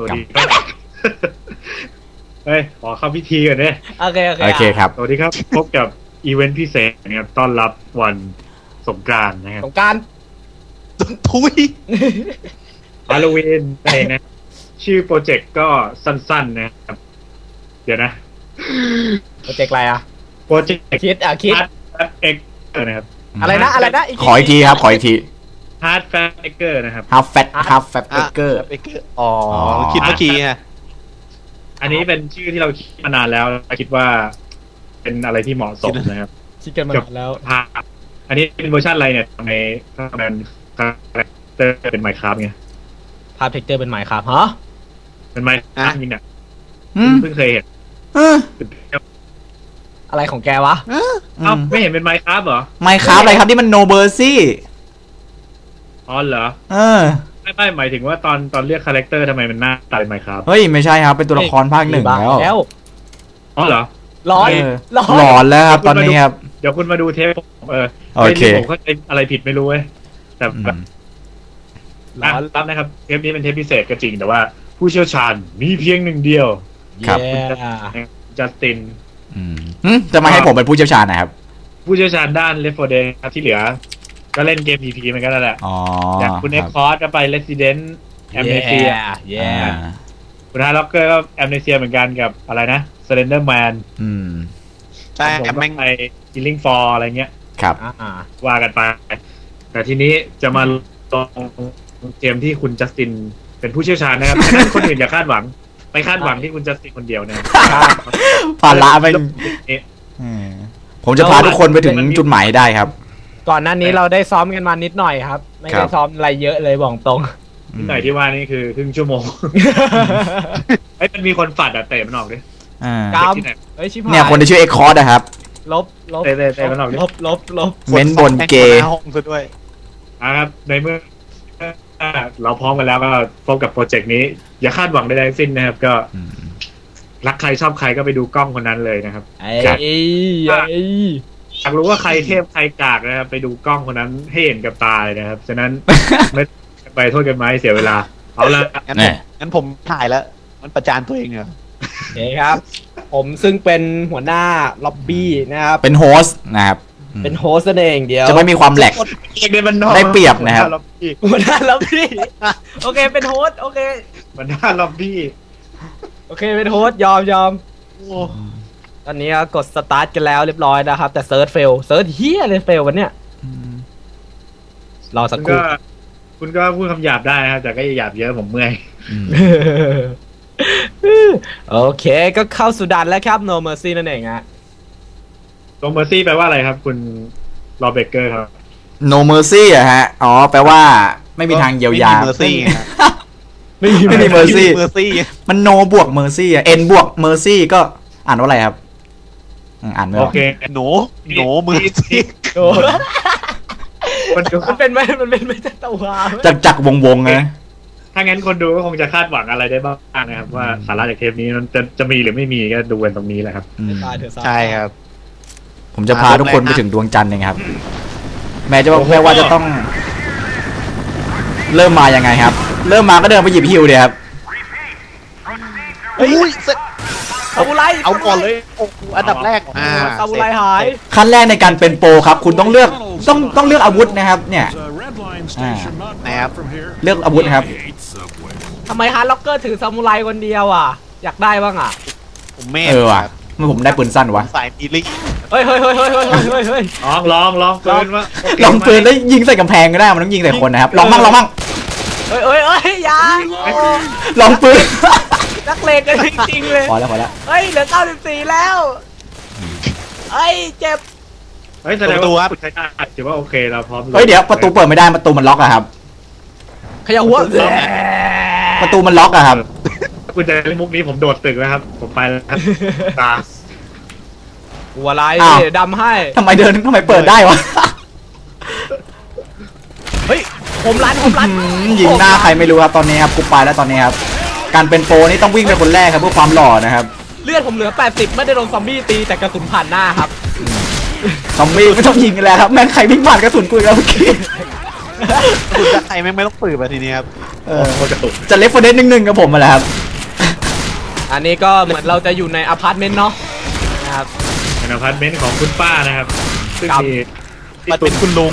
สวัสดีครับ เฮ้ย ขอเข้าพิธีก่อนเนี่ยโอเคโอเคโอเคครับ สวัสดีครับ พบกับอีเวนต์พิเศษนะครับต้อนรับวันสงกรานต์นะครับสงกรารทุยฮาโลวีนเองนะ ชื่อโปรเจกต์ก็สั้นๆนะครับ เดี๋ยวนะ โปรเจกต์อะไรอะ โปรเจกต์คิดอะคิดฮาร์ดเอ็กเกอร์นะครับ อะไรนะ อะไรนะขออีกทีครับ ขออีกที ฮาร์ดแฟเอ็กเกอร์นะครับ half fat half fat อะ burger เบเกอร์อ๋อออ คิดเมื่อกี้ฮะอันนี้เป็นชื่อที่เราคิดมานานแล้วคิดว่า เป็นอะไรที่เหมาะสมนะครับคิดกันมานานแล้ว ภาพอันนี้เป็นเวอร์ชันอะไรเนี่ยในทำเป็นคาแรคเตอร์เป็นไมค์ครับไงภาพเทคเจอร์เป็นใหม่ครับฮะเป็นไมค์ครับจริงเนี่ยอืมเพิ่งเคยเห็นเอออะไรของแกวะ เอ้าไม่เห็นเป็นไมค์ครับเหรอ ไม่ครับอะไรครับนี่มัน no mercy อ๋ อเหรอ เออ ไม่ไม่หมายถึงว่าตอนตอนเรียกคาแรคเตอร์ทำไมมันหน้าตาเป็นไมค์ครับเฮ้ย ไม่ใช่ครับ เป็นตัวละครภาคหนึ่งบ้แล้วแล้วอ๋อเหรอร้อนเออร้อนหลอนแล้วครับตอนนี้ครับ เดี๋ยวคุณมาดูเทปผมเออโอเคทปนี้ผมเข้าใจอะไรผิดไม่รู้เว้ยแต่อืแบบมอะรับนะครับ เทปนี้เป็นเทปพิเศษก็จริง แต่ว่าผู้เชี่ยวชาญมีเพียงหนึ่งเดียว ครับเย้จัสตินอืมหึจะมาให้ผมเป็นผู้เชี่ยวชาญนะครับ ผู้เชี่ยวชาญด้าน Left 4 Dead ครับที่เหลือ ก็เล่นเกม PP เหมือนกันนั่นแหละอ๋ออย่างคุณคเอ็กรับคอร์สก็ไป Resident Amnesia เย้อ่าคุณฮาร์ล็อกเกอร์ก็ Amnesia เหมือนกันกับอะไรนะ Slender Man อืมแต่ผมก็แม่งไป Killing Floor อะไรเงี้ย ครับ อ่าว่ากันไป แต่ทีนี้จะมาลองเกมที่คุณจัสตินเป็นผู้เชี่ยวชาญนะครับ ฉะนั้นคนอื่นอย่าคาดหวัง ไปคาดหวังที่คุณจัสตินคนเดียวนะครับภาระไปเอ๊ะอืมผมจะพาทุกคนไปถึงจุดหมายให้ได้ครับ ก่อนหน้านี้เราได้ซ้อมกันมานิดหน่อยครับ ไม่ครัได้บซ้อมอะไรเยอะเลยบอกตรง นิดหน่อยที่ว่านี่คือครึ่งชั่วโมงไอ้ยมันมีคนฝัดอะเตะมันออกดิอ่าครับที่ไหนเฮ้ยชิบหายเนี่ยคนที่ชื่อเอ็กคอร์ดนะครับ ลบลบเตะเตะเตะมันออกดิลบลบลบเม้นบนเกย์หน้าห้องซะด้วยนะครับในเมื่อเราพร้อมกันแล้วก็พบกับโปรเจกต์นี้ อย่าคาดหวังใดๆทั้งสิ้นนะครับ ก็อืมรักใครชอบใครก็ไปดูกล้องคนนั้นเลยนะครับไอ้ครับไอ้อยากรู้ว่าใครเทพใครกากนะครับไปดูกล้องคนนั้นให้เห็นกับตาเลยนะครับ ฉะนั้นไม่ไปโทษกันไหมเสียเวลา เอาละงั้นแน่ผมงั้นผมถ่ายแล้ว มันประจานตัวเองเหรอโอเคครับ ผมซึ่งเป็นหัวหน้าล็อบบี้นะครับ เป็นโฮสต์นะครับอืมเป็นโฮสต์นั่นเองเดียว จะไม่มีความแหลกเอกเดนมันนอกได้เปรียบนะครับล็อบบี้หัวหน้าล็อบบี้โอเคเป็นโฮสต์โอเคมันหน้าล็อบบี้โอเคเป็นโฮสต์ยอมยอม ตอนนี้ก็กดสตาร์ทกันแล้วเรียบร้อยนะครับ แต่เซิร์ชเฟลเซิร์ชเฮียเลยเฟลวันเนี้ยรอสักคุณครู่ ก็คุณก็พูดคำหยาบได้นะครับแต่ก็อย่าหยาบเยอะผมเมื่อยอืมโอเค ก็เข้าสุดานแล้วครับ No Mercy นั่นเองฮะ ตรงเมอร์ซี่แปลว่าอะไรครับ คุณโรเบเกอร์ครับ no mercy อะฮะ อ๋อ แปลว่าไม่มีทางเยียวยาเมอร์ซี่ไม่มี mercy เมอร์ซี่ มัน no บวก mercy อะ n บวก mercy ก็อ่านว่าอะไรครับ อืมอ่านไม่อโออกเคหนูหนูเมอร์ซี่โอ้คนดูมันเป็นไหมมันเป็นไหมจะตะวาไหมจากจากวงวงๆนะถ้างั้นคนดูก็คงจะคาดหวังอะไรได้บ้างนะครับว่าสาระจากเทปนี้มันจะจะมีหรือไม่มีก็ดูกันตรงนี้แหละครับ อืมตายเถอะซะใช่ครับ ผมจะพาทุกคนไปถึงดวงจันทร์เองครับ แม้จะว่าแม้ว่าจะต้อง เริ่มมายังไงครับ เริ่มมาก็เดินไปหยิบฮิวเลยครับ อุ้ยเสร็จ ซาบูไรเอาก่อนเลยโอ้โหอันดับแรกอ่าซาบูไรหาย ขั้นแรกในการเป็นโปรครับ คุณต้องเลือกต้องต้องเลือกอาวุธนะครับ เนี่ยนะครับเลือกอาวุธครับทำไมฮาร์ดล็อกเกอร์ถือซามูไรคนเดียวอะ อยากได้บ้างอะ ผมเมธเออว่ะครับเมื่อผมได้ปืนสั้นวะสายมีลิงเฮ้ยเฮ้ยเฮ้ยเฮ้ยเฮ้ยเฮ้ยเฮ้ยลองลองลองปืนว่าลองปืนแล้วยิงใส่กำแพงก็ได้มันต้องยิงใส่คนนะครับลองมั่งลองมั่งเฮ้ยเฮ้ยเฮ้ยอยาลองปืน นักเลงกันจริงๆเลย พอแล้วพอแล้วเฮ้ยเหลือ94แล้วเฮ้ยเจ็บ เฮ้ยแสดงว่าใช้ได้ถือว่าโอเคเราพร้อมเฮ้ยเดี๋ยวประตูเปิดไม่ได้ประตูมันล็อกอะครับ ขยับหัวประตูมันล็อกอะครับคุณจะเล่นมุกนี้ผมโดดตึกแล้วครับ ผมไปแล้วครับตาหัวอะไรอ้าวดำให้ทำไมเดินทำไมเปิดได้วะเฮ้ยผมรันผมรันอืมยิงหน้าใครไม่รู้ครับตอนนี้ครับกูไปแล้วตอนนี้ครับ การเป็นโปรนี่ต้องวิ่งเป็นคนแรกครับเพื่อความหล่อนะครับเลือดผมเหลือ 80 ไม่ได้โดนซอมบี้ตีแต่กระสุนผ่านหน้าครับ ซอมบี้ไม่ต้องยิงกันแล้วครับแม่งใครวิ่งผ่านกระสุนกูอีกแล้วเมื่อกี้คุณจะใครแม่งไม่ต้องปืนมาทีนี้ครับเออจะเลฟโฟเดสหนึ่งหนึ่งกับผมมาแล้วครับอันนี้ก็เหมือนเราจะอยู่ในอพาร์ตเมนต์เนาะนะครับเป็นอพาร์ตเมนต์ของคุณป้านะครับซึ่งครับมีมันเป็นคุณลุง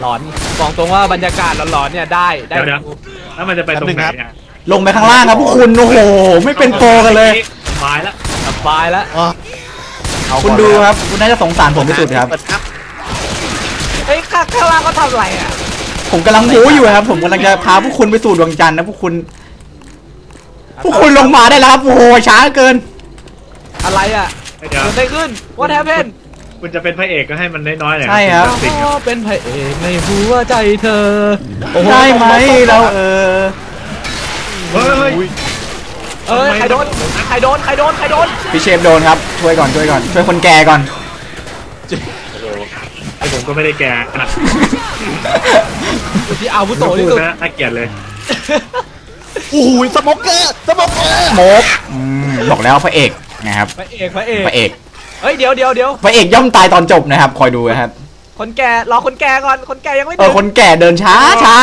หลอนบอกตรงว่าบรรยากาศหลอนๆเนี่ยได้ได้เดี๋ยวเดี๋ยวแล้วมันจะไปตรงไหนเนี่ยลงไปข้างล่างครับพวกคุณโอ้โหไม่เป็นโปรกันเลยตายแล้วสบายแล้วอ๋อเอาคุณก่อนดูเลยครับคุณน่าจะสงสารผมที่สุดครับเปินับเฮ้ยข้างข้างล่างเขาทำอะไรอะผมกำลังหูอยู่ครับ ผมกำลังจะพาพวกคุณไปสู่ดวงจันทร์นะพวกคุณ พวกคุณลงมาได้แล้วครับโอ้โหช้าเกิน อะไรอะเดี๋ยวเกิดอะไรขึ้น What happened คุณจะเป็นพระเอกก็ให้มันน้อยๆหน่อยใช่ครับณจัสตินอ๋อเป็นพระเอกในหัวใจเธอโอ้โหได้ไหมเราเออเฮ้ยเอ้ยใครโดนใครโดนใครโดนใครโดนพี่เชฟโดนครับช่วยก่อนช่วยก่อนช่วยคนแก่ก่อนไอผมก็ไม่ได้แก่ขนาดอยู่ที่อาวุโสพูที่ดสุดนะน่าเกลียดเลยโอ้โหสโมกเกอร์สโมกเกอร์โมกอืมบอกแล้วพระเอกนะครับพระเอกพระเอกพระเอก เฮ้ยเดี๋ยวเดี๋ยวเดี๋ยวพระเอกย่อมตายตอนจบนะครับ คอยดูนะครับ คนแก่รอคนแก่ก่อน คนแก่ยังไม่เอถึองคนแก่เดินช้าช้า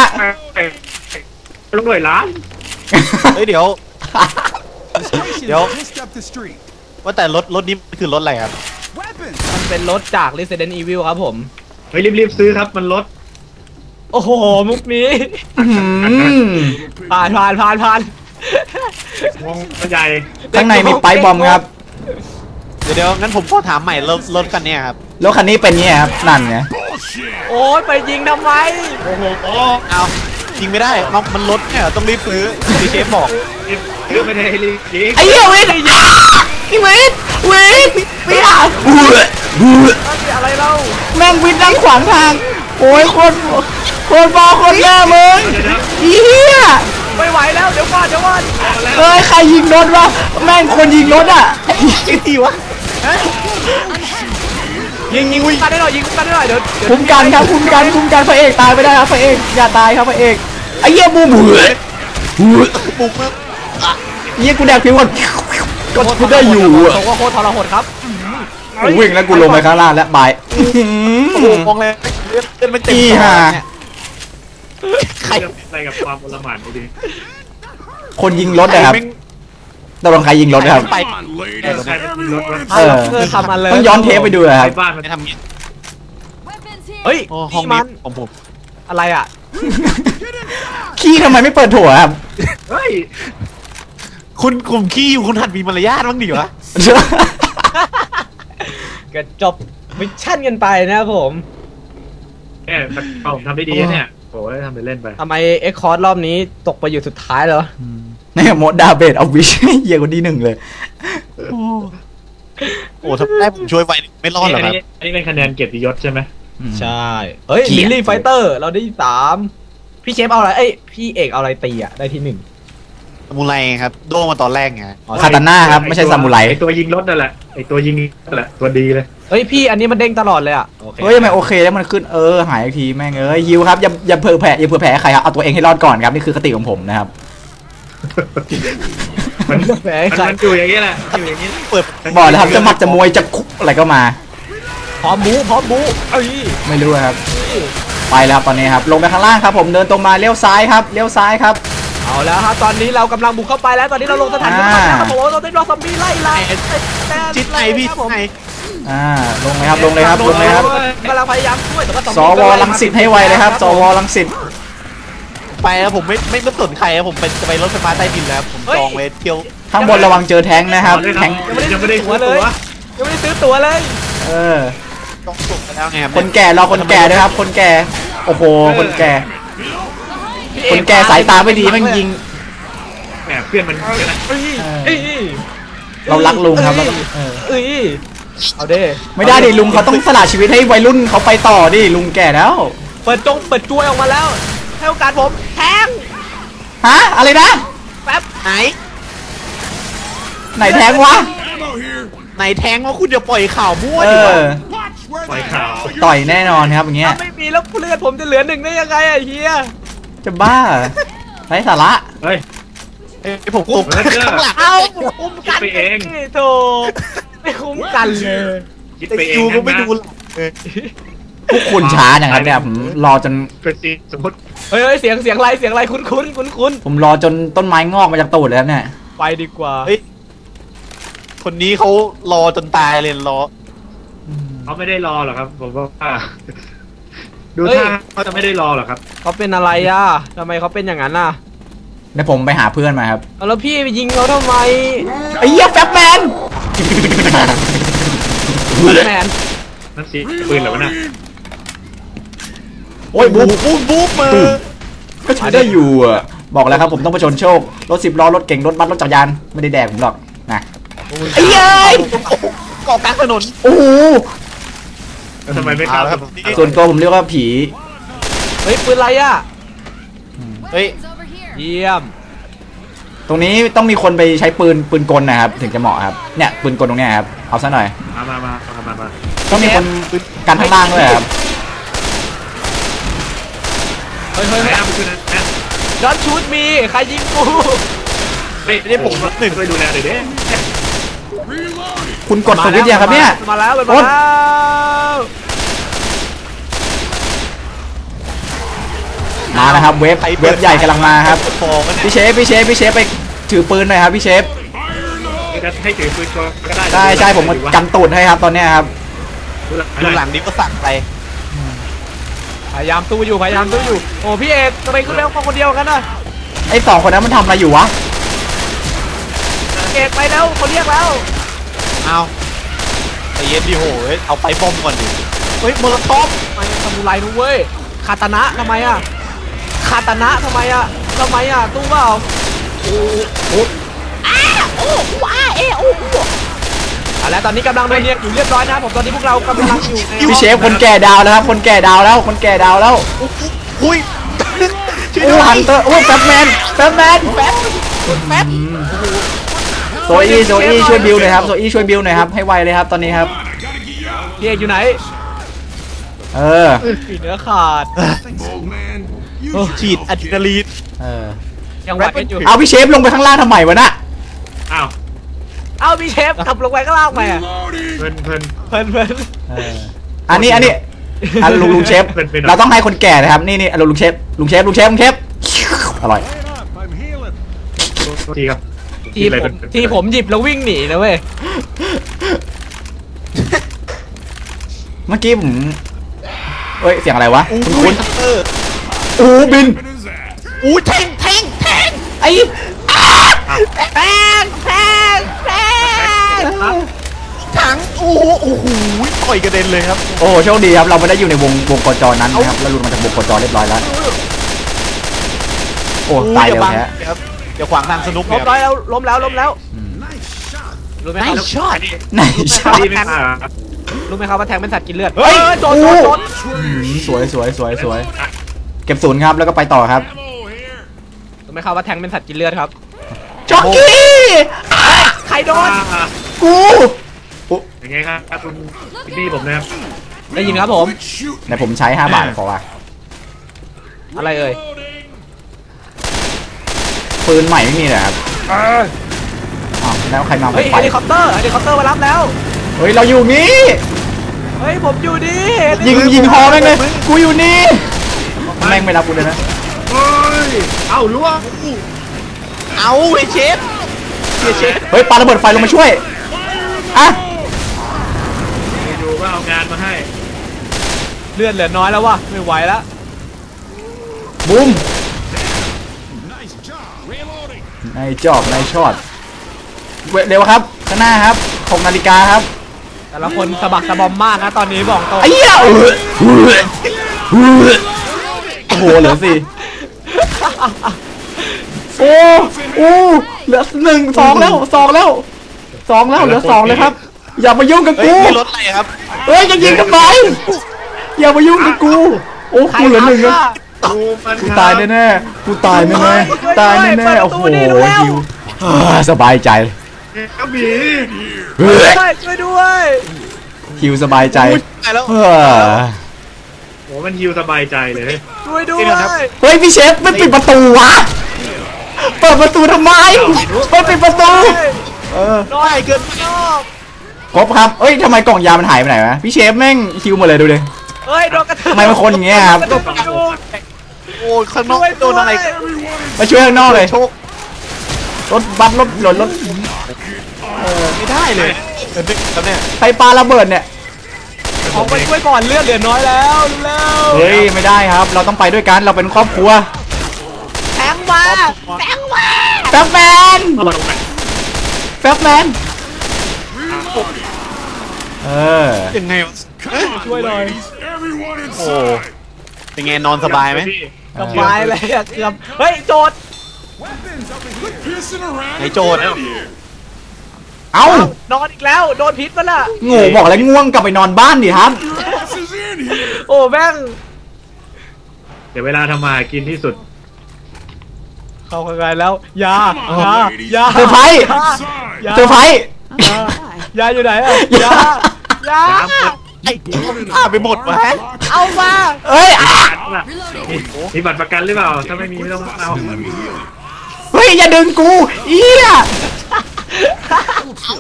ลูกหน่วยล้านเฮ้ยเดี๋ยว Stations Yo. just up the street. ว่าแต่รถรถนี้คือรถอะไรครับ Weapons. มันเป็นรถจาก Resident Evil ครับผม เฮ้ยรีบๆซื้อครับมันลดโอ้โห มุกนี้อื้อหือผ่านผ่านผ่านผ่านวงใหญ่ข้างในมีไปบอมครับ เดี๋ยวเดี๋ยวงั้นผมขอถามใหม่รถรถคันเนี้ยครับแล้วคันนี้เป็นเงี้ยครับนั่นไงโอ้ยไปยิงทำไมโอ้โหเอายิงไม่ได้มันมันรถเนี่ยต้องรีบซื้อพี่เชฟบอกรีบซื้อไม่ได้ให้รีบยิงไอ้เหี้ยเวทพี่เวทเวทไม่เอาเบื่อเบื่อนั่นสิอะไรเล่าแม่งวินนั่งขวางทางโอ้ยโคนโคนบอโคนแย่มึงเดี๋ยวนะอีเหี้ยไม่ไหวแล้วเดี๋ยวก่อนเดี๋ยวก่อนเอ้ยใครยิงรถวะแม่งคนยิงรถอะไอ้ที่วะ ยิงยิงยิงกันได้หน่อยยิงกันได้หน่อยเดี๋ยวเดี๋ยวคุ้มกันครับคุ้มกันคุ้มกันพระเอกตายไม่ได้ครับพระเอกอย่าตายครับพระเอกไอ้เหี้ยบูมเบื่อเบื่อบุกมาเหี้ยกูแดกผิวก่อนก็กูได้อยู่อะโอ้โหโคตรทรหดครับกูวิ่งแล้วกูลงไปข้างล่างแล้วบายโอ้โหมองเลยเลือดเลือดมันเต็มอีห่าใครอะไรกับความโอลหม่านดูดิคนยิงรถนะครับ ตกลงใครยิงรถนะครับ ไป Come on, ladies. ใครเป็นรถวะเออเออทำอะไรต้องย้อนเทปไปดูอะคใครัรบบ้านมันไม่ทำอย่างนี้เฮ้ยโอ้ห้องนี่นี้มันของผมอะไรอะ ขี้ทำไมไม่เปิดถั่วครับ เฮ้ยคุณกลุ่มขี้อยู่คุณหัดมีมารยาทบ้างดิวะก็จบมิชชั่นกันไปนะครับผมเนี่ยเอาผมทำได้ดีนะเนี่ยโอ้ยทำไปเล่นไป ทำไมเอ็กคอร์ดรอบนี้ตกไปอยู่สุดท้ายเหรอ นี่โมดดาเบดเอาวิชเหี้ยกว่าดีหนึ่งเลย โอ้ถ้าได้ผมช่วยไว้ไม่รอดหรอกอันครับนี้อันนี้เป็นคะแนนเกียรติยศใช่ไหมใช่เฮ้ยเกลีลิยด ลลี่ไฟเตอร์ เราได้ที่สามพี่เชฟเอาอะไร เอ้ย พี่เอกเอาอะไรตีอะ ได้ที่หนึ่งซามูไรครับ โดนมาตอนแรกไงคาตาน่าครับ ไม่ใช่ซามูไรไอตัวยิงรถนั่นแหละไอตัวยิงนั่นแหละตัวดีเลยเฮ้ย พี่อันนี้มันเด้งตลอดเลยอะโอเคเฮ้ยทำไมโอเคแล้วมันขึ้นเออหายอีกทีแม่งเอ้ยยิวครับอย่าอย่าเผื่อแผ่อย่าเผื่อแผ่ใครครับเอาตัวเองให้รอดก่อนครับนี่คือคติของผมนะครับ มันแหมมันใครมันอยู่อย่างนี้แหละอยู่อย่างนี้เปิดบอกแล้วครับจะหมัดจะมวยจะคุกอะไรก็มา พร้อมบูพร้อมบูเอ้ยไม่รู้ครับ ไปแล้วครับตอนนี้ครับ ลงไปข้างล่างครับ ผมเดินตรงมาเลี้ยวซ้ายครับเลี้ยวซ้ายครับ เอาแล้วครับตอนนี้เรากำลังบุกเข้าไปแล้วตอนนี้เราลงสถานที่พักแล้วครับผมเราได้รอซอมบี้ไล่ไล่จิตไหนพี่ครับจิผตมไหนอ่าลงเลยครับลงเลยครับลงเลยครับกำลังพยายามช่วยแต่ว่าสวลังสิตให้ไวเลยครับสวลังสิต ไปแล้วผมไม่ไม่ไม่สนใครครับผมไปจะไปรถไฟฟ้าใต้ดินแล้วผมจองไว้เที่ยวข้างบนระวังเจอแท้งนะครับแท้งยังไม่ได้ตัวเลยยังไม่ได้ซื้อตั๋วเลย เออต้องส่งไปแล้วไงครับคนแก่รอคนแก่ด้วยครับ คนแก่โอ้โหคนแก่ คนแก่สายตาไม่ดีแมันยิงแหมเพื่อนมันเอ้ยเอ้ยเรารักลุงครับเราต้องเออเอ้ยเอาเด้ไม่ได้ดิลุงเขาต้องสละชีวิตให้วัยรุ่นเขาไปต่อดิลุงแก่แล้ว เปิดจงเปิดจวยออกมาแล้วให้โอกาสผมแทง ฮะอะไรนะแป๊บไหนไหนแท้งวะ Ammo here. ไหนแทงว่าคุณจะปล่อยข่าวมั่วเอดิวะอ Watch where ปล่อย the ข่าว hell you're ต่อยแน่นอนครับอย่างเงี้ย ถ้าไม่มีแล้วเลือดผมจะเหลือหนึ่งได้ยังไงอะเฮียจะบ้าไร้สาระ เฮ้ย เอ้ยผมตกเออเจอข้างหลังเอ้าคุ้มกันคิดไปเองโธ่ไม่คุ้มกันเลย คิดไอ้ไปเอคิงวก็ไม่นะดูหลังเลย พวกคุณช้าอย่างครับเนี่ยผมรอจนเป็นจริงสมมติเฮ้ยเฮ้ยเสียงเสียงอะไรเสียงอะไรคุ้นคุ้นคุ้นคุ้นผมรอจนต้นไม้งอกมาจากตูดเลยครับเนี่ย ไปดีกว่าเฮ้ยคนนี้เขารอจนตายเลยรอเขาไม่ได้รอหรอกครับ ผมว่าดูท่าเขาจะไม่ได้รอหรอกครับเขาเป็นอะไรอะทำไมเขาเป็นอย่างนั้นอะเดี๋ยวผมไปหาเพื่อนมาครับเอาแล้วพี่ไปยิงเขาทำไมไอ้เหี้ยแฟบแมนแมนนั่นสิปืนเหรอวะน่ะ โอ้ยบุ๊บบู๊บบู๊บมาก็ใช้ได้อยู่อะบอกแล้วครับผมต้องประชนโชค รถสิบล้อ รถเก่ง รถบัส รถจักรยาน ไม่ได้แดกผมหรอกนะไอ้เย้ยเกาะกลางถนน โอ้โหแล้วทำไมไม่เข้าเอาละครับส่วนตัวผมเรียกว่าผี เฮ้ยปืนอะไรอะ เฮ้ย Weapons over here. เยี่ยม ตรงนี้ต้องมีคนไปใช้ปืนปืนกลนะครับ ถึงจะเหมาะครับ เนี่ยปืนกลตรงเนี้ยครับ เอาซะหน่อยมามามามามามาต้องมีคนกันข้างล่างด้วยครับ เฮ้ยเฮ้ยไหนเฮ้ยเอาไปคืนนะดอนชูดมีใครยิงกูเฮ้ยนี่ผมหนึ่งช่วยดูแลหน่อยเด้คุณกดสวิตช์ยังครับเนี่ยมาแล้วมาโอ๊แล้ยวมานะครับเว็บใครเว็บใหญ่กำลังมาครับฟองกันเนี่ยพี่เชฟพี่เชฟพี่เชฟไปถือปืนหน่อยครับพี่เชฟนี่ก็ให้ถือปืนก็ได้ใช่ใช่ผมกันตูดให้ครับตอนเนี้ยครับดูหลังนี้ก็สั่งไป พยายามตู้อยู่พยายามตู้อยู่โอ้พี่เอกทำไมคุณเร็วคนเดียวกันน่ะไอ้สองคนนั้นมันทำอะไรอยู่วะเอกไปแล้วเขาเรียกแล้วเอาไอเย็นดิโหเฮ้ยเอาไปบอมก่อนดิเฮ้ยโมโลท็อปทำไมซามูไรนู้เว้ยคาตานะทำไมอะคาตานะทำไมอะทำไมอะตู้เปล่าโอ้โหอ้าโอ้ว้าเอโอ้ อะแล้วตอนนี้กำลังโดนเรียกอยู่เรียบร้อยนะผมตอนนี้พวกเรากำลังอยู่ในห้องพี่เชฟคนแก่ดาวแล้วครับ คนแก่ดาวแล้วคนแก่ดาวแล้วอุ้ยช่วยโอ้ด้วยฮันเตอร์โอ้แฟบแมนแฟบแมนแป๊บแป๊บโซอี้โซอี้ช่วยบิวหน่อยครับโซอี้ช่วยบิวหน่อยครับให้ไวเลยครับตอนนี้ครับพี่เอกอยู่ไหนเออปีเนื้อขาด Old man. โอ้ฉีดอะดรีนาลีนเออยังไหวกันอยู่เอาพี่เชฟลงไปข้างล่างทำไมวะน่ะอ้าว เอ้าพี่เชฟขับลงไปก็ลากไปอะเพลินเพลินเพลินเพลินเอออันนี้อันนี้อันลุงลุงเชฟเป็นไปหน่อยเราต้องให้คนแก่นะครับนี่นี่อันลุงลุงเชฟลุงเชฟลุงเชฟลุงเชฟอร่อย Wait up. I'm healing. โทษทีครับทีกินอะไรผเป็มนทีผมหยิบแล้ววิ่งหนีนะเว้ยเมื่อกี้ผมเฮ้ยเสียงอะไรวะอู้คุณยคุณเอออู้บิน What is that? อู้แทงแทงแทงไอ้แพงแพงแพ งถังโอ้โหโอ้โหต่อยกระเด็นเลยครับโอ้โชคดีครับเราไม่ได้อยู่ในวงวงกจนั้นนะครับเราหลุดมาจากวงกจเรียบร้อยแล้ว โอ้ตายอย่เร็วบังแท้ครับอย่าขวางทางสนุกล้เนี่มยร้อยแล้วล้มแล้วล้มแล้ว Nice shot. รู้ไหมครับช็อตนี่ไหนช็อตดีไม่มารู้ไหมครับว่าแทงเป็นสัตว์กินเลือดเฮ้ยโดนโดนโดนอืมสวยสวยสวยสวยเก็บศูนย์ครับแล้วก็ไปต่อครับ Ammo here. รู้ไหมครับว่าแทงเป็นสัตว์กินเลือดครับจ็อกกี้ใครโดนอ่า กูอย่างไงครับคุณพินนี่ผมนะครับได้ยินครับผม Quit shooting. แต่ผมใช้ 5 บาทพอว่ะอะไรเอ่ยปืนใหม่ไม่มีเลยครับอ้าวแล้วใครมาเฮ้ยไฟเฮลิคอปเตอร์เฮลิคอปเตอร์มารับแล้ว เฮ้ยเราอยู่นี่เฮ้ยผมอยู่ดียิงยิงฮอแม่งเลยกูอยู่นี่แม่งไม่รับกูเลยนะเฮ้ยเอ้าล่วงเอาไอเชฟเฮียเชฟเฮ้ยปาระเบิดไฟลงมาช่วย อะอยู่ๆก็เอางานมาให้ เลือดเหลือน้อยแล้ววะไม่ไหวแล้วบูม Nice job. Reloading. ในจอบในช็อตเร็วครับข้างหน้าครับ6นาฬิกาครับ แต่ละคนสะบักสะบอมมากนะตอนนี้บอกตรงไอ้เหี้ยเออโอ้โหเหลือสี่โอ้โอ้เหลือหนึ่งสองแล้วสองแล้ว สองแล้วเหลือสองเลยครับ อย่ามายุ่งกับเฮ้ยกูมีรถอะไรครับเฮ้ยจะยิงทำไมอย่ามายุ่งกับกู โอ้กูเหลือหนึ่งแล้ว ดูมันกูตายแน่ๆ กูตายแน่ๆ ตายแน่ๆ โอ้โหหิวอ่าสบายใจกระบี่เฮ้ยช่วยช่วยด้วยหิวสบายใจอุ้ยตายแล้ว เฮ้อโหมันฮิวสบายใจเลย ช่วยด้วยนี่นะครับเฮ้ยพี่เชฟไม่ปิดประตูวะ เปิดประตูทำไมเปิดปิดประตู เออน้อยเกินนอกครบครับเอ้ยทำไมกล่องยามันหายไปไหนวะพี่เชฟแม่งคิวหมดเลยดูดิเฮ้ยโดนกระทืบทำไมเป็นคนอย่างเงี้ยครับ โดนกระทืบโอ้ยข้างนอกโดนอะไรมาช่วยข้างนอกเลย โชครถบัสรถหล่นรถไม่ได้เลยเดี๋ยวนึกแล้วเนี่ยไฟปลาระเบิดเนี่ยออกไปช่วยก่อนเลือดเหลือน้อยแล้วเร็วเฮ้ยไม่ได้ครับ เราต้องไปด้วยกันเราเป็นครอบครัวแทงมาแทงมาแฟบแมนเข้ามาตรงไหน แฟบแมนเออ ยังไงวะช่วยหน่อย Everyone โอ้ inside. เป็นไงนอนสบายไหมสบายเลยอะเกือบเฮ้ยโจด Pissing around. Hey, George. Get out of here. เอ้า นอนอีกแล้ว โดนพิษมาละโง่บอกแล้วง่วงกลับไปนอนบ้านดิครับ Your ass is in here. โอ้แม่งเดี๋ยวเวลาทำมาหากินที่สุด เข้าข้างในแล้วยา Come ยา on, ladies. ยาเซอร์ไพรส์ Inside. ยาเซอร์ไพรส์ยายาอยู่ไหนอะยายาไอ้ฆ่าไปหมดวะเอามาเอ้ยอะมีมีบัตรประกันหรือเปล่า ถ้าไม่มีไม่ต้องเอา Let me heal it. เฮ้ยอย่าดึงกูเอี้ย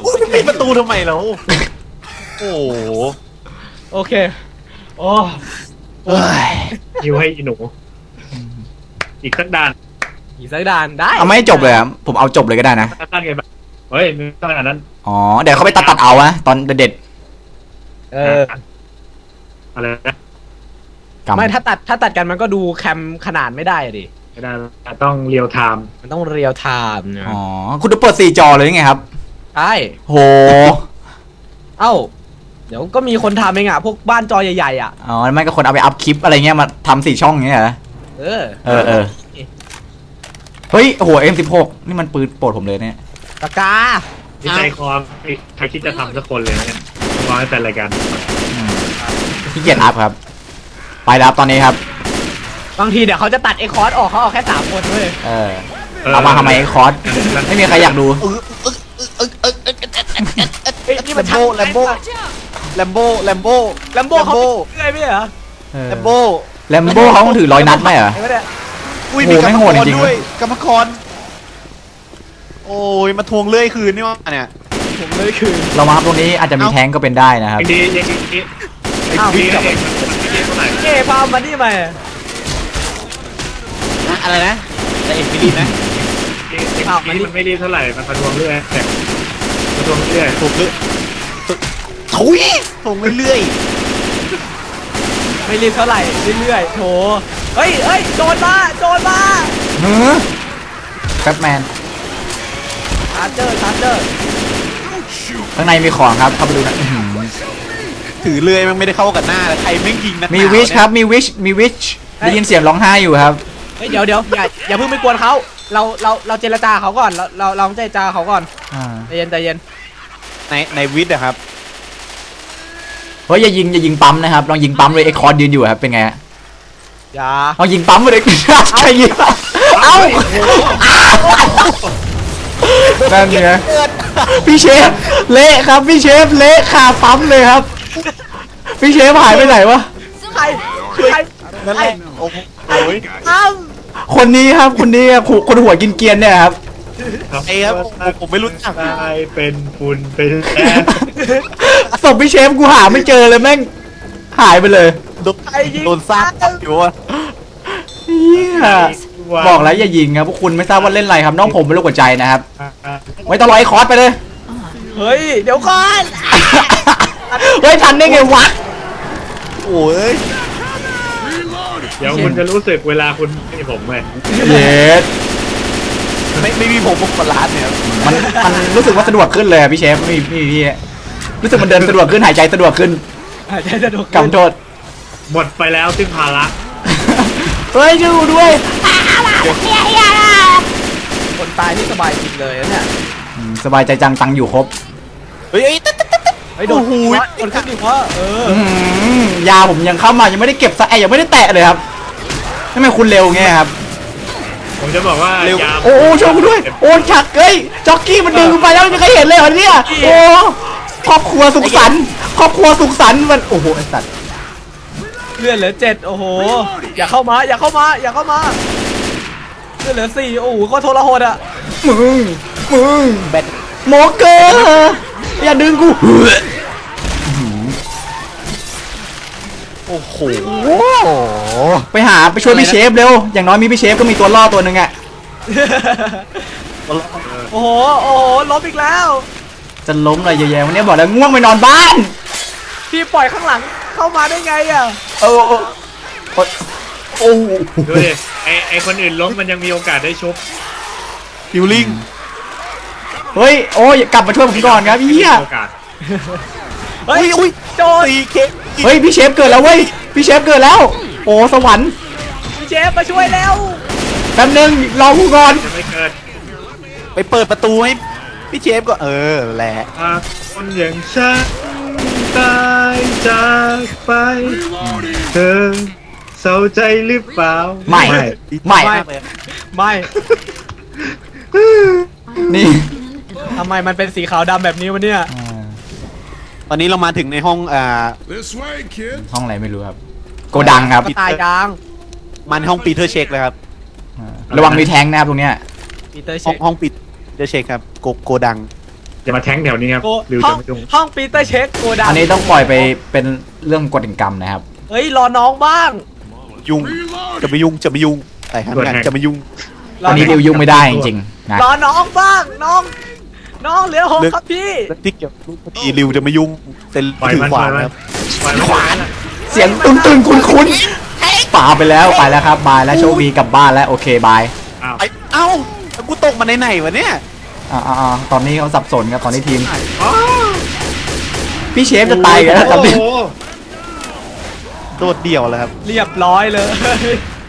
อุ๊ยปิดประตูทำไมแล้วโอ้โหโอเคโอ้เอ้ยยิวให้อีหนู อีกสักด่านอีกสักด่านได้เอาไม่ให้จบเลยครับผมเอาจบเลยก็ได้นะตั้งไงบ้าง เฮ้ยไม่ต้องขนาดนั้น อ๋อ เดี๋ยวเขาไปตัดตัดๆเอาอะตอนเด็ดเออ อะไรนะๆกำไม่ถ้าตัดถ้าตัดกันมันก็ดูแคมขนาดไม่ได้อะดิ ไม่ได้ต้องเรียวไทม์มันต้องเรียลไทม์นะอ๋อ คุณจะเปิดสี่จอเลยยังไงครับ ใช่โห เอ้า เดี๋ยวก็มีคนทำเองอะ พวกบ้านจอใหญ่ๆอะ อ๋อไม่ก็คนเอาไปอัพคลิปอะไรเงี้ยมาทำสี่ช่องอย่างเงี้ยเหรอ เออ เออเออ เฮ้ย โอ้โห M16 นี่มันปืนโปรดผมเลยเนี่ย ปากกาที่ใจคอใครคิดจะทำสักคนเลยเนี่ยรอให้แต่รายการขี้เกียจอัพครับ ไปแล้วครับตอนนี้ครับ บางทีเดี๋ยวเขาจะตัดเอคอร์สออกเขาเอาแค่สามคนเว้ยเออเอามาทำไมคอร์สไม่มีใครอยากดูเฮ้ยนี่แลมันมโบแลมโบแลมโบแลมโบแลมโบเขาเรื่อยไม่เหรอแลมโบแลมโบเขาต้องถือร้อยนัดไหมเหรอไอ้วะเนี่ยอุ้ยโอ้มีโหกรรแม่มงโหดกรจริงๆด้วยกรรมกร โอ้ยมาทวงเลื่อยคืนนี่วะเนี่ย ผมเลยคือเรามาครับตรงนี้อาจจะมีแท้งก็เป็นได้นะครับยังดียังดีไอ้อ้าว ดีกับไอ้เท่าไหร่เอ้พามานี่มานะอะไรนะแต่เอกไม่รีบนะอ้าวมันไม่รีบเท่าไหร่มันประท้วงเรื่อยแต่ประท้วงเรื่อยทวงเลื่อยถุยทวงเรื่อยไม่รีบเท่าไหร่เรื่อยๆโถเฮ้ยเฮ้ยโดนมาโดนมาหือแฟบแมน ชาร์เจอร์ชาร์เจอร์ข้างในมีของครับเข้าไปดูนะอื้อหือๆถือเลื่อยมันไม่ได้เข้ากับหน้าแล้วใครแม่งยิงนักหนามีวิชครับมีวิชมีวิชได้ยินเสียงร้องไห้อยู่ครับ เฮ้ยเดี๋ยวเดี๋ยวอย่าอย่าเพิ่งไปกวนเขาเราเราเราเจรจาเขาก่อนเราเราเราต้องเจรจาเขาก่อนอ่าใจเย็นใจเย็นในในวิทย์อะครับเฮ้ยอย่ายิงอย่ายิงปั๊มนะครับลองยิงปั๊มเลยไอ้คอร์ดยืนอยู่ครับเป็นไงฮะอย่าลองยิงปั๊มไปเลยใครยิงเอ้า นั่นไงพี่เชฟเละครับพี่เชฟเละคาปั๊มเลยครับ พี่เชฟหายไปไหนวะใครใครนั่นแหละโอ้โหโอ้ยอ้คนนี้ครับคนนี้ครับคนหัวกินเกรียนเนี่ยครับไอ้ครับผมผมไม่รู้จักกลายเป็นฝุ่นเป็นแอร์ศพพี่เชฟกูหาไม่เจอเลยแม่งหายไปเลยโดนโดนซากอยู่วะเหี้ย บอกแล้วอย่ายิงครับพวกคุณไม่ทราบว่าเล่นอะไรครับน้องผมเป็นโรคหัวใจนะครับไม่ต้องรอไอ้คอร์สไปเลยำเฮ้ยเดี๋ยวก่อนเฮ้ยทันได้ไงวะโอ้ยเดี๋ยวคุณจะรู้สึกเวลาคุณให้ผมไหมเย็ดไม่ไม่มีผมผมกดร้านเนี่ยมันมันรู้สึกว่าสะดวกขึ้นเลยอะพี่เชฟไม่มีไม่มีพี่รู้สึกมันเดินสะดวกขึ้นหายใจสะดวกขึ้นหายใจสะดวกกำโทษหมดไปแล้วซึ่งภาระเฮ้ยช่วยกูด้วย คนตายนี่สบายจริงเลยนะเนี่ยอืมสบายใจจังตังค์อยู่ครบเฮ้ยเฮ้ยตึ๊ดตึ๊ดตึ๊ดตึ๊ดเฮ้ยโดนโอ้โห โดนขึ้นดิเพราะเอออื้อหือยาผมยังเข้ามายังไม่ได้เก็บซะไอยยังไม่ได้แตะเลยครับทำไมคุณเร็วไงครับ ผมจะบอกว่ายาโอ้โอ้ช่วยกูด้วย โอ้ฉักเอ้ยจ็อกกี้มันดึงกูไปแล้วไม่มีใครเห็นเลยเหรอเนี่ยโอ้ครอบครัวสุขสันต์ครอบครัวสุขสันต์มันโอ้โหไอสัตว์เลือดเหลือเจ็ดโอ้โห อย่าเข้ามา อย่าเข้ามา อย่าเข้ามา เลือดเหลือสี่โอ้โหก็โทรโหดอะ มึง มึงแบนหมอเกอร์อย่าดึงกูโอ้อ้โห ไปหาไปช่วยพี่เชฟเร็ว อย่างน้อยมีพี่เชฟก็มีตัวล่อตัวหนึ่งอะโอ้โห โอ้โหล้มอีกแล้ว จะล้มอะไรเยอะแยะวันนี้บอกแล้วง่วงไปนอนบ้าน พี่ปล่อยข้างหลังเข้ามาได้ไงอะ โอ้โอ้ โอ้โอ้ดูดิไอไอคนอื่นล้มมันยังมีโอกาสได้ชุบฮิลลิ่งเฮ้ยโอ้ยกลับมาช่วยผมก่อนครับเฮียมีโอกาสเฮ้ยอุ้ยโจรตีเค้กเฮ้ยพี่เชฟเกิดแล้วเว้ยพี่เชฟเกิดแล้ว โอ้สวรรค์พี่เชฟมาช่วยแล้วแป๊บนึงรอกูก่อนจะไม่เกิดไปเปิดประตูให้พี่เชฟก็เออแหละหากคนอย่างฉันตายจากไปเธอ เศร้าใจหรือเปล่าไม่ไม่มากเลยไม่นี่ทำไมมันเป็นสีขาวดำแบบนี้วะเนี่ยตอนนี้เรามาถึงในห้องอ่า This way, kid. ห้องอะไรไม่รู้ครับ โกดังครับตายยางมันห้องปีเตอร์เช็คเลยครับระวังมีแทงค์นะครับตรงเนี้ยปีเตอร์เชห้องคห้องปีเตอร์เช็คครับโกโกดังอย่ามาแท้งแถวนี้ครับโกริวห้จะองไม่ยุ่งห้องปีเตอร์เช็คโกดังอันนี้ต้องปล่อยไปเป็นเรื่องกฎแห่งกรรมนะครับ เฮ้ยรอน้องบ้าง ยุ่ง จะไม่ยุ่ง จะไม่ยุ่งแต่ทำงานจะไม่ยุ่งรอันนี้ดิวยุ่งไม่ได้จริงๆนะรอน้องบ้างน้อง น้องเหลือหกเลือกครับพี่และที่เกี่ยวกับลูกคดีริวจะไม่ยุ่งเป็นปล่อยถือมันขปล่วาอยนมันครับปล่อยมันขวานเสียงตึงตึงคุ้นคุ้นๆป่าไปแล้วไปแล้วครับบายแล้วโชคดีกลับบ้านแล้วโอเคบายอ้าวไอ้เอ้าแล้วกูตกมาในไหนวะเนี่ยอ่าอ่าตอนนี้เขาสับสนครับตอนนี้ทีมพี่เชฟจะตายกันแล้วตอนนี้ โอ้โหโดดเดี่ยวแล้วครับ เรียบร้อยเลย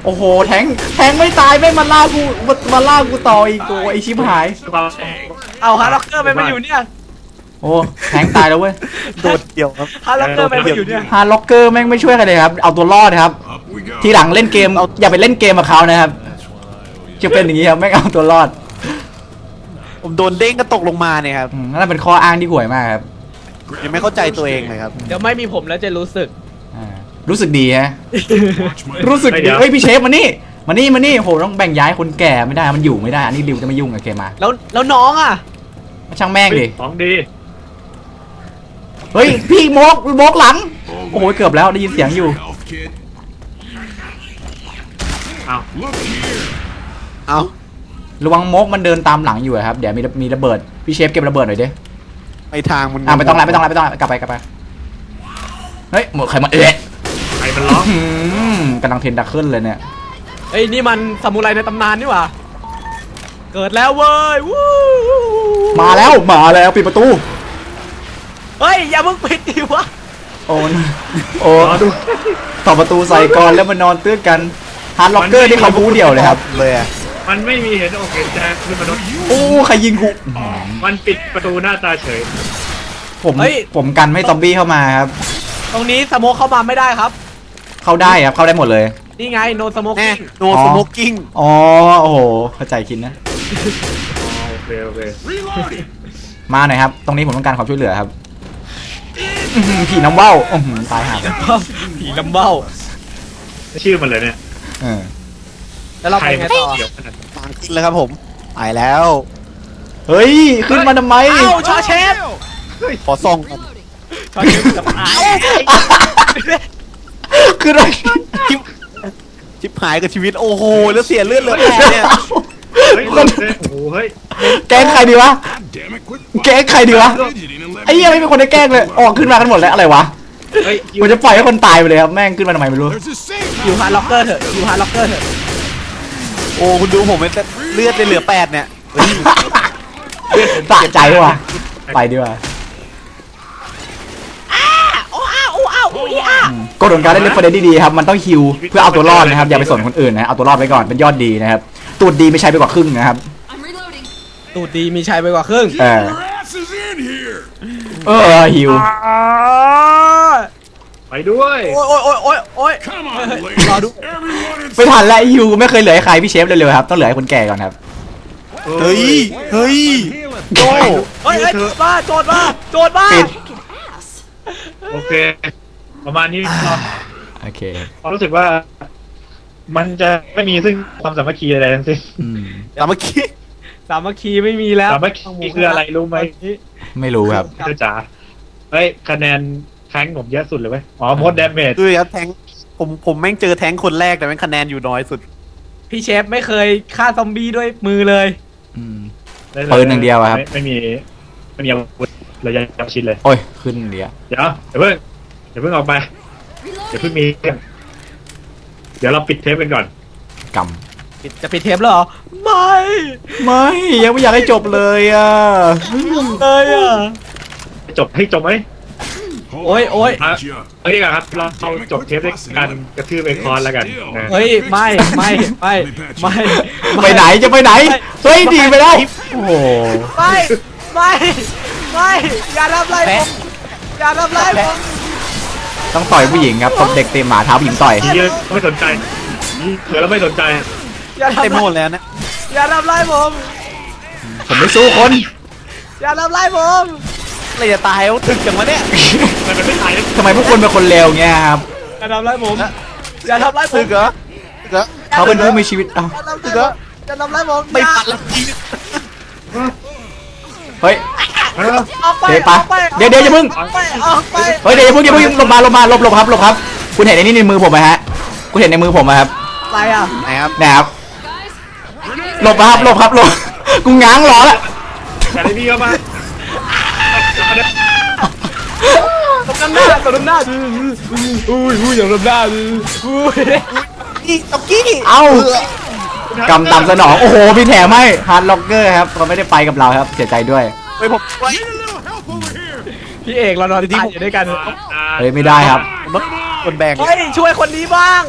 โอ้โห แทงแทงไม่ตายไม่งมาล่ากูมามาล่ากูต่ออีกตัวไอชิบหายความเอาฮาร์ล็อกเกอร์ไปมาอยู่เนี่ย โอ้แทงตายแล้วเว้ยโดดเดี่ยวครับฮาร์ล็อกเกอร์ไปมาอยู่เนี่ย ฮาร์ล็อกเกอร์แม่งไม่ช่วยกันเลยครับ เอาตัวรอดนะครับ Up we go. ทีหลังเล่นเกมเอาอย่าไปเล่นเกมกับเขานะครับ จะเป็นอย่างนี้ครับแม่งเอาตัวรอด ผมโดนเด้งก็ตกลงมาเนี่ยครับอืมนั่นเป็นข้ออ้างที่ห่วยมากครับยังไม่เข้าใจตัวเองเลยครับ เดี๋ยวไม่มีผมแล้วจะรู้สึกอ่า รู้สึกดีฮะ Watch my รู้สึกดีเฮ้ยพี่เชฟมานี่มานี่มานี่โหต้องแบ่งย้ายคนแก่ไม่ได้มันอยู่ไม่ได้ อันนี้ริวจะไม่ยุ่งกับเคมาแล้วแล้วน้องอะช่างแม่งดิของดีเฮ้ยพี่โมกโมกหลังโอ้โหเกือบแล้วได้ยินเสียงอยู่ health, kid. อ้าว Look here. เอ้าระวังโมกมันเดินตามหลังอยู่อะครับเดี๋ยวมีมีระเบิดพี่เชฟเก็บระเบิดหน่อยดิไปทางมันอ่าไม่ต้องแล้วไม่ต้องแล้วไม่ต้องแล้วกลับไปกลับไปเฮ้ยหมดใครมาเอ๊ะใคร มันร้องอืมกำลังเทรนดักขึ้นเลยเนี่ย เอ้ยนี่มันซามูไรในตำนานนี่หว่า เกิดแล้วเว้ยวู้มาแล้ว มาแล้วปิดประตู เฮ้ยอย่าเพิ่งปิดดิวะโอ้นโอ้รอดูต่อประตูใส่ก่อนแล้วมานอนตื้อกันฮาร์ดล็อกเกอร์นี่เขาบู๊เดี่ยวเลยครับ เลยอะมันไม่มีเห็นอกเห็นใจคือมนุษย์โอ้ใครยิงกูมันปิดประตูหน้าตาเฉย ผมผมกันไม่ให้ซอมบี้เข้ามาครับ ตรงนี้สโมกเข้ามาไม่ได้ครับ เข้าได้ครับเข้าได้หมดเลย นี่ไงโนสโมกแน่โนอ๋อ สโมกกิ้งอ๋อโอ้โหเข้าใจคิดนะอ๋อโอเคโอเค Reloading. มาหน่อยครับ ตรงนี้ผมต้องการความช่วยเหลือครับอื้อหือผีน้ำว่าวอื้อหือตายห่าเลยผีลำเบ้า ชื่อมันเลยเนี่ยเออแล้วเราใครไปไงมันต่อเกี่ยวขนาดนั้นทางขึ้นแล้วครับผมไปแล้วเฮ้ย ขึ้นมาทำไม เอ้าชอเชฟขอส่องครับชอเชฟจะตา ยขึ้นมาชิบชิบหายกับชีวิตโอ้โหแล้วเสียเลือดเหลือแผลเนี่ยเฮ้ยคนเฮ้ยโอ้โหเฮ้ยแกล้งใครดีวะ God damn it, quit แกล้งใครดีวะ fidgeting and let ไอ้ me เหี้ยไม่มีคนได้แกล้งเลยออกขึ้นมากันหมดแล้วอะไรวะเฮ้ยกูจะปล่อยให้คนตายไปเลยครับแม่งขึ้นมาทำไมไม่รู้ There's a safe อยู่ฮาร์ล็อกเกอร์เถอะอยู่ฮาร์ล็อกเกอร์เถอะโอ้คุณดูผมเป็นเลือดเลยเหลือแปดเนี่ยเฮ้ยสะใจว่ะไปดีกว่า กฎของการเล่นเลฟเฟอร์เดดีๆครับ มันต้องฮิวเพื่อเอาตัวรอดนะครับ อย่าไปสนคนอื่นนะ เอาตัวรอดไว้ก่อน เป็นยอดดีนะครับ ตูดดีไม่ใช้ไปกว่าครึ่งนะครับ I'm reloading. ตูดดีมีชัยไปกว่าครึ่ง เออ Your ass is in here. เออฮิว ไปด้วยโอ้ยโอ้ยโอ้ยโอ้ยโอ้ย Come on, Hey, ladies. Radu. Everyone ไม่ทันแล้วฮิวไม่เคยเหลือให้ใครพี่เชฟเลยเลยครับ ต้องเหลือให้คนแก่ก่อนครับ เฮ้ย เฮ้ยโอ้เฮ้ยเฮ้ยโจดมาโจดมาโจดมาปิด Ass. โอเค ประมาณนี้ก็โอเคความรู้สึกว่า มันจะไม่มีซึ่งความสามัคคีอะไรทั้งสิ้นอืมแต่เมื่อกี้สามัคคีไม่มีแล้วสามัคคีคืออะไรรู้ไหมไม่รู้ครับเจ้าจ๋าเฮ้ยคะแนนแทงผมเยอะสุดเลยเว้ยอ๋อมดดเมจคือครับแทงผมผมแม่งเจอแทงคนแรกแต่แม่งคะแนนอยู่น้อยสุด พี่เชฟไม่เคยฆ่าซอมบี้ด้วยมือเลยอืมปืนอย่างเดียวอะครับไม่ไม่มีไม่มีอาวุธระยะประชิดเลย โอ้ย ขึ้นเดียวเดี๋ยวเดี๋ยวเพิ่ง เดี๋ยวเพิ่งออกไปเดี๋ยวเพิ่งมีเรื่องเดี๋ยวเราปิดเทปกันก่อนกจะปิดเทปแล้วเหรอ ไม่ำไม่ยังไม่อยากให้จบเลยอะเลยอะ จบให้จบไหมโอ้ยโอ้ย Gotcha. เอ้ยครับ เราเอาจบเทปด้วยการกระทืบไอคอนแล้วกันนะเฮ้ย ไม่ ไม่ ไม่ ไม่ไปไหนจะไปไหนเฮ้ยดีไปแล้วโอ้โหไม่ ไม่ ไม่ อย่าทำไรผมอย่าทำไรผม ต้องต่อยผู้หญิงครับตบเด็กเตะหมาเท้าผู้หญิงต่อยทีเดียวไม่สนใจเผื่อเราไม่สนใจอย่าเต็มทำหมไรดแล้วนะอย่าทำไรผม ผมไม่สู้คนอย่าทำไรผม เลยจะตายแล้วถึกจังวะเนี่ยมันไม่ตายนะทำไมพวกคุณเป็นคนเลวเงี้ยครับอย่าทำไรผม อย่าทำไรผถึมกเหรอถึกเหรอเขาเป็นผู้มีชีวิตเอ้าอย่าทำไรผมอย่าทำไรผมไม่ปัดแล้วจริงเฮ้ย เออออกไปเดี๋ยวปะออกไปเดี๋ยวเดี๋ยวอย่าเพิ่ง ออกไปออกไปเฮ้ยเดี๋ยวอย่าเพิ่งอย่าเพิ่งหลบมาหลบมาหลบหลบครับหลบครับ คุณเห็นไอ้นี่ในมือผมไหมฮะ คุณเห็นในมือผมไหมครับอะไรอะไหนครับนะครับหลบครับหลบครับหลบกูง้างหรอละแต่ได้พี่เข้ามาตบน้ำหน้าตบน้ำหน้าอุ้ยอุ้ยอย่างน้ำหน้าอุ้ยนี่ต็อกกี้เอ้ากำตามสนองโอ้โหมีแถมให้ฮาร์ดล็อกเกอร์ครับเราไม่ได้ไปกับเราครับเสียใจด้วย ไปผมไว้ Need a little help over here. พี่เอกเรานอนตายอยู่ด้วยกันเฮ้ยไม่ได้ครับผมต้องคนแบกเฮ้ยช่วยคนนี้บ้าง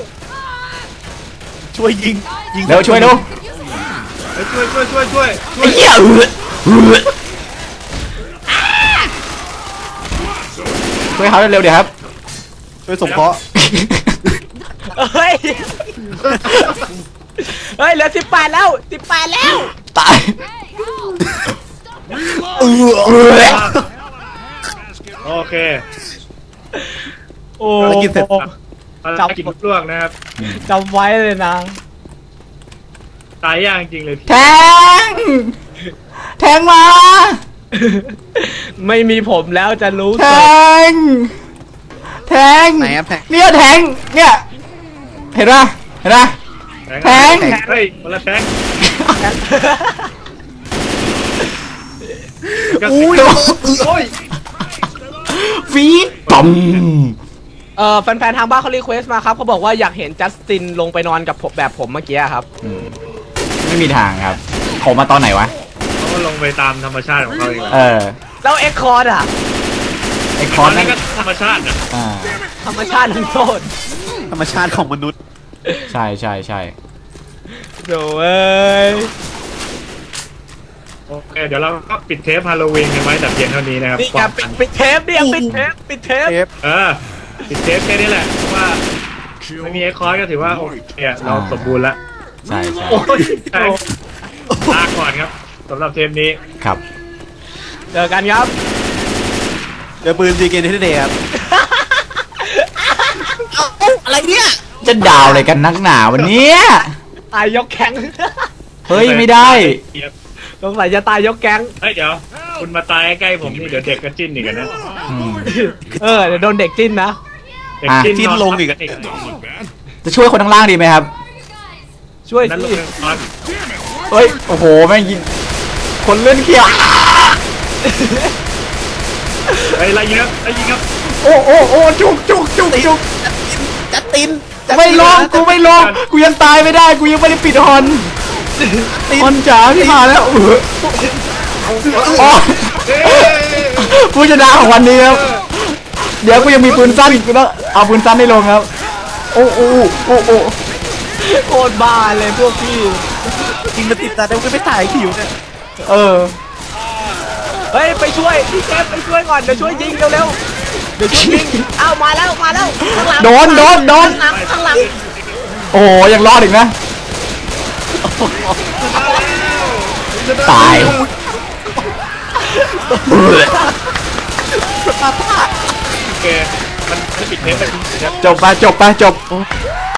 ช่วยยิงยิงเร็วช่วยดูเฮ้ยช่วยช่วยช่วยช่วยช่วไอ้ยเหี้ยเออเออช่วยเขาเร็วๆเดี๋ยวครับ ช่วยสงเคราะห์เฮ้ยเฮ้ยเหลือสิบแปดแล้วสิบแปดแล้วตายเออเออ โอเค โอ้ภารกิจเสร็จภารกิจล่วงนะครับ จำไว้เลยนะ ตายยากจริงเลยพี่แทง แทงมา ไม่มีผมแล้วจะรู้แทตัวง แทง ไหนครับแทง เนี่ยแทง เนี่ย เห็นปะเห็นปะแทง เฮ้ยคนละแทง อุ้ยโอ้ยฟีดต่อมเออแฟนๆทางบ้านเขารีเควสต์มาครับเขาบอกว่าอยากเห็นจัสตินลงไปนอนกับผมแบบผมเมื่อกี้ครับ ไม่มีทางครับผมมาตอนไหนวะเขาก็ลงไปตามธรรมชาติของเขาเองแหละเออแล้วเอ็กคอร์ดอะไอคตออร์นสนี้นั่นก็ธรรมชาตินะอ่าธรรมชาติทั้งโทษธรรมชาติของมนุษย์ ใช่ใช่ใช่โถ่เอ้ย โอเคเดี๋ยวเราก็ปิดเทปฮาโลวีนกันไว้แต่เพียงเท่านี้นะครับนี่ไงปิดปิดเทปเนี่ยปิดเทปปิดเทปเทปเออปิดเทปแค่นี้แหละเพราะว่าไม่มีเอ็กคอร์ก็ถือว่าโอเคอะเราสมบูรณ์แล้วใช่ใช่โอ้ยแทงลาก่อนครับสำหรับเทปนี้ครับเจอกันครับเดี๋ยวปืนซีเกนที่เดย์ครับอะไรเนี่ยจะดาวอะไรกันนักหนาวันเนี้ยตายยกแก๊งเฮ้ยไม่ได้ สงสัยจะตายยกแก๊ง เฮ้ยเดี๋ยว คุณมาตายใกล้ๆผมนี่เดี๋ยวเด็กก็จิ้นอีกอะนะอืมเออเดี๋ยวโดนเด็กจิ้นนะ เด็กอะจิ้นจิ้นนอนลงอีกทัอะบอีก Don't look bad. จะช่วยคนข้างล่างดีไหมครับ ช่วยนั่นสิลูกหนึ่งนอนเฮ้ย โอ้โห แม่งยิง คนเล่นเขียวเฮ้ยไล่ยิงครับไล่ยิงครับโอ้โอ้โอ้จุกจุกจุกจุกจัดตินไม่ลงกูไม่ลงกูยังตายไม่ได้ กูยังไม่ได้ปิดฮอน ฮอนจ๋าพี่มาแล้วเอออ๋อผู้ชนะของวันนี้ครับ เดี๋ยวกูยังมีปืนสั้นกูต้องเอาปืนสั้นให้ลงครับ โอ้โอ้โอ้โอ้โคตรบ้าเลยพวกพี่ยิงมาติดตาเดี๋ยวก็ไม่ถ่ายคิวเนี่ยเออเฮ้ยไปช่วยพี่เจฟไปช่วยก่อนเดี๋ยวช่วยยิงเร็วๆเดี๋ยวช่วยยิงเอ้ามาแล้วมาแล้วข้างหลังโดนโดนโดนข้างหลังข้างหลังโอ้โหยังรอดอีกนะ ตายโอเค มันมันปิดเทปไปครับจบไปจบไปจบ